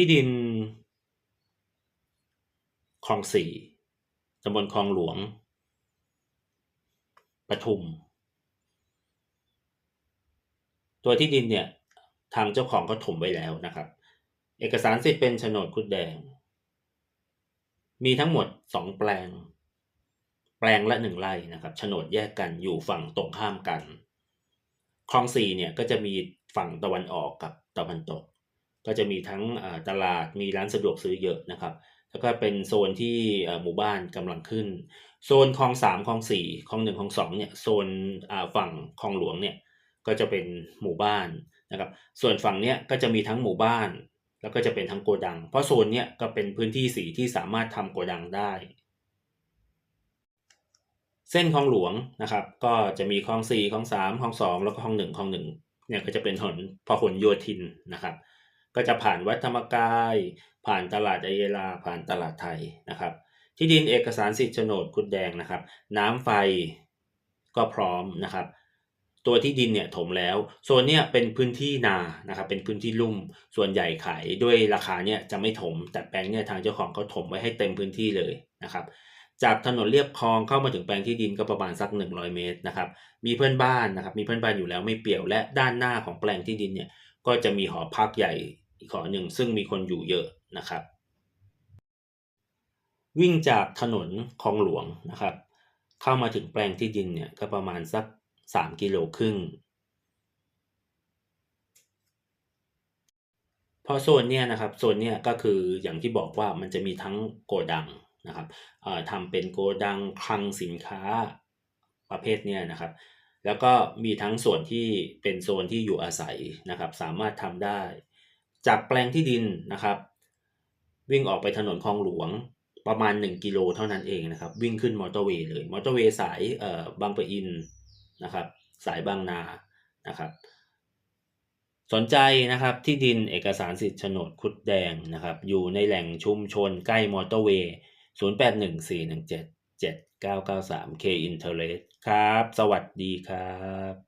ที่ดินคลองสี่ตำบลคลองหลวงปทุม ตัวที่ดินเนี่ย ทางเจ้าของก็ถมไว้แล้วนะครับ เอกสารสิทธิ์เป็นโฉนดคุดแดง มีทั้งหมดสองแปลง แปลงละหนึ่งไร่นะครับโฉนดแยกกันอยู่ฝั่งตรงข้ามกัน คลองสี่เนี่ยก็จะมีฝั่งตะวันออกกับตะวันตก ก็จะมีทั้งตลาดมีร้านสะดวกซื้อเยอะนะครับ แล้วก็เป็นโซนที่หมู่บ้านกำลังขึ้น โซนคลองสามคลองสี่คลองหนึ่งคลองสองเนี่ยโซนฝั่งคลองหลวงเนี่ยก็จะเป็นหมู่บ้านนะครับส่วนฝั่งเนี้ยก็จะมีทั้งหมู่บ้าน แล้วก็จะเป็นทั้งโกดัง เพราะโซนเนี้ยก็เป็นพื้นที่สีที่สามารถทำโกดังได้ เส้นคลองหลวงนะครับ ก็จะมีคลองสี่คลองสามคลองสองแล้วก็คลองหนึ่งคลองหนึ่งเนี่ยก็จะเป็นถนนพหลโยธินนะครับ ก็จะผ่านวัดธรรมกาย ผ่านตลาดไอเยลาผ่านตลาดไทยนะครับ ที่ดินเอกสารสิทธิ์โฉนดคุดแดงนะครับ น้ำไฟก็พร้อมนะครับ ตัวที่ดินเนี่ยถมแล้วโซนเนี่ยเป็นพื้นที่นานะครับ เป็นพื้นที่ลุ่มส่วนใหญ่ขายด้วยราคาเนี่ยจะไม่ถม แต่แปลงเนี่ยทางเจ้าของเขาถมไว้ให้เต็มพื้นที่เลยนะครับจากถนนเรียบคลองเข้ามาถึงแปลงที่ดินก็ประมาณสัก 100 เมตรนะครับ มีเพื่อนบ้านนะครับ มีเพื่อนบ้านอยู่แล้วไม่เปี่ยวและด้านหน้าของแปลงที่ดินเนี่ย ก็จะมีหอพักใหญ่อีกหอหนึ่งซึ่งมีคนอยู่เยอะนะครับ วิ่งจากถนนคลองหลวงนะครับ เข้ามาถึงแปลงที่ดินเนี่ยก็ประมาณสักสามกิโลครึ่งพอโซนเนี่ยนะครับโซนเนี่ยก็คืออย่างที่บอกว่ามันจะมีทั้งโกดังนะครับทำเป็นโกดังคลังสินค้าประเภทเนี่ยนะครับ แล้วก็มีทั้งส่วนที่เป็นโซนที่อยู่อาศัยนะครับ สามารถทำได้ จากแปลงที่ดินนะครับ วิ่งออกไปถนนคลองหลวงประมาณ 1 กิโลเท่านั้นเองนะครับ วิ่งขึ้นมอเตอร์เวย์เลยมอเตอร์เวย์สายเอ่อบางปะอินนะครับ สายบางนานะครับ สนใจนะครับที่ดินเอกสารสิทธิ์โฉนดคุดแดงนะครับ อยู่ในแหล่งชุมชนใกล้มอเตอร์เวย์ 7993 K Interest ครับ สวัสดีครับ